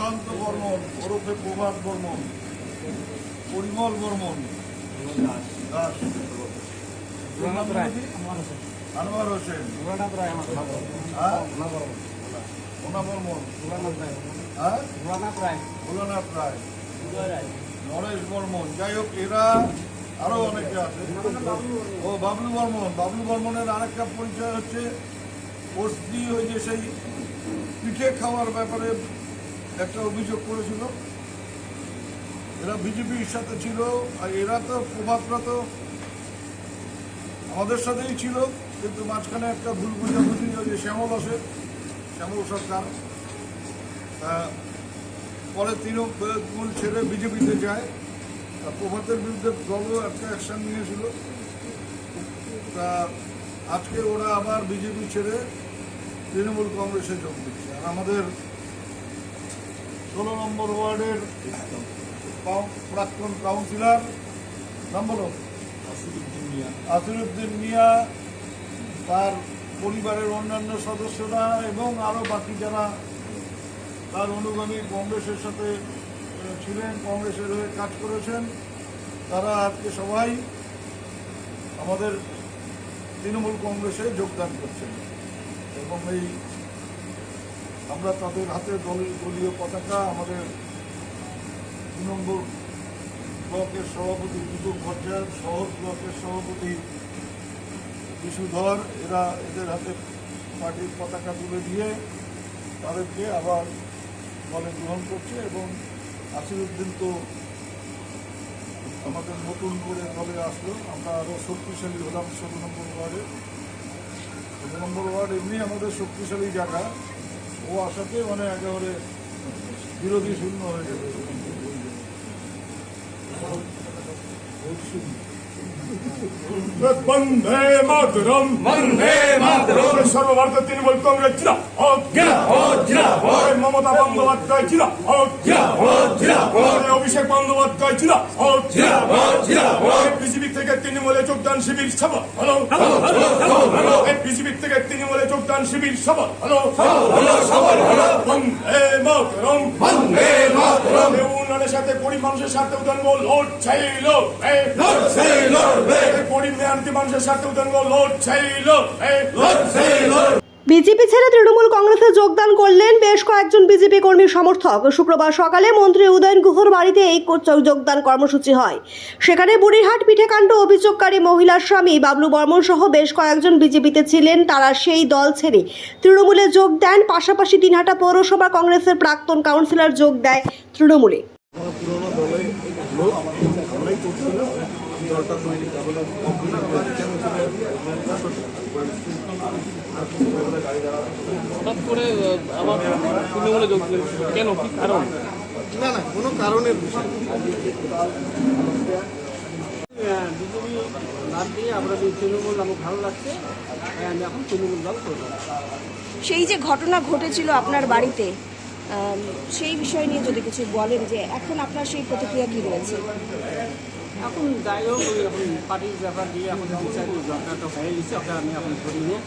সুশান্ত বর্মন ওরফে প্রভাত বর্মন পরিমল বর্মন দাস। আনোয়ার হোসেন। ওনা বর্মন। নরেশ বর্মন। যাই হোক এরা আরও অনেকে আছে। ও বাবলু বর্মন। বাবলু বর্মনের আরেকটা পরিচয় হচ্ছে ওর স্ত্রী ওই যে সেই পিঠে খাওয়ার ব্যাপারে একটা অভিযোগ করেছিল। এরা বিজেপির সাথে ছিল আর এরা তো প্রভাতরা তো আমাদের সাথেই ছিল, কিন্তু মাঝখানে একটা ভুল বুঝাবুঝি যে শ্যামল আসে শ্যামল সরকার পরে তৃণমূল ছেড়ে বিজেপিতে যায়। তা প্রভাতের বিরুদ্ধে দলও একটা অ্যাকশন নিয়েছিল। তা আজকে ওরা আবার বিজেপি ছেড়ে তৃণমূল কংগ্রেসে যোগ দিচ্ছে। আর আমাদের ষোলো নম্বর ওয়ার্ডের প্রাক্তন কাউন্সিলর নাম বলো আসিরুদ্দিন মিয়া। তার পরিবারের অন্যান্য সদস্যরা এবং আরও বাকি যারা তার অনুগামী কংগ্রেসের সাথে ছিলেন কংগ্রেসের হয়ে কাজ করেছেন তারা আজকে সবাই আমাদের তৃণমূল কংগ্রেসে যোগদান করছেন। এবং এই আমরা তাদের হাতে দলীয় দলীয় পতাকা, আমাদের দু নম্বর ব্লকের সভাপতি বিপুল ভট্টাচার্য, শহর ব্লকের সভাপতি বিশুধর, এরা এদের হাতে পার্টির পতাকা তুলে দিয়ে তাদেরকে আবার দলে গ্রহণ করছে এবং আসিরুদ্দিন তো আমাদের নতুন করে দলে আসলো। আমরা আরও শক্তিশালী হলাম ষোলো নম্বর ওয়ার্ডে। ষোলো নম্বর ওয়ার্ড এমনি আমাদের শক্তিশালী জায়গা। ও আসাতে মানে একেবারে বিরোধী শূন্য হয়ে গেছে বন্ধে মাতরম। বন্দে মাতরম। সর্বভারত তৃণমূল কংগ্রেস মমতা বন্দ্যোপাধ্যায় জিন্দাবাদ অভিষেক বন্দ্যোপাধ্যায় জিন্দাবাদ বিজেপি থেকে তৃণমূলে যোগদান শিবির সভা। হলো বিজেপি থেকে তৃণমূলে যোগদান শিবির সভা। হলো বন্দে মাতরম। বন্দে মাতরম। উন্নয়নের সাথে গরিব মানুষের সাথে উদাঙ্গ লোট ছিল গরিব মেহনতি মানুষের সাথে উদাঙ্গ লোট ছিল লড়ছে লড়বে। বিজেপি ছেড়ে তৃণমূল কংগ্রেসে যোগদান করলেন বেশ কয়েকজন বিজেপি কর্মী সমর্থক। শুক্রবার সকালে মন্ত্রী উদয়ন গুহর বাড়িতে এই যোগদান কর্মসূচি হয়। সেখানে বুড়িহাট, পিঠেকাণ্ড অভিযোগকারী মহিলার স্বামী বাবলু বর্মন সহ বেশ কয়েকজন বিজেপিতে ছিলেন। তারা সেই দল ছেড়ে তৃণমূলে যোগ দেন। পাশাপাশি দিনহাটা পৌরসভা কংগ্রেসের প্রাক্তন কাউন্সিলর যোগ দেয় তৃণমূলে। পুরোনো দলে লোক আমরাই করছিলাম। দলটা তৈরি হঠাৎ করে আহ, আবার তৃণমূলে যোগ কেন? কি কারণ? না না কোনো কারণের বিষয় না। বিজেপি বাদ দিয়ে আমরা তৃণমূল আমার ভালো লাগছে তাই আমি এখন তৃণমূল দল সেই যে ঘটনা ঘটেছিল আপনার বাড়িতে সেই বিষয় নিয়ে যদি কিছু বলেন যে এখন আপনার সেই প্রতিক্রিয়া কি রয়েছে? এখন যাই হোক এখন পার্টির ব্যাপার দিয়ে এখন বিচার দরকারটা হয়ে গেছে, ওটা আমি এখন ধরি নিয়ে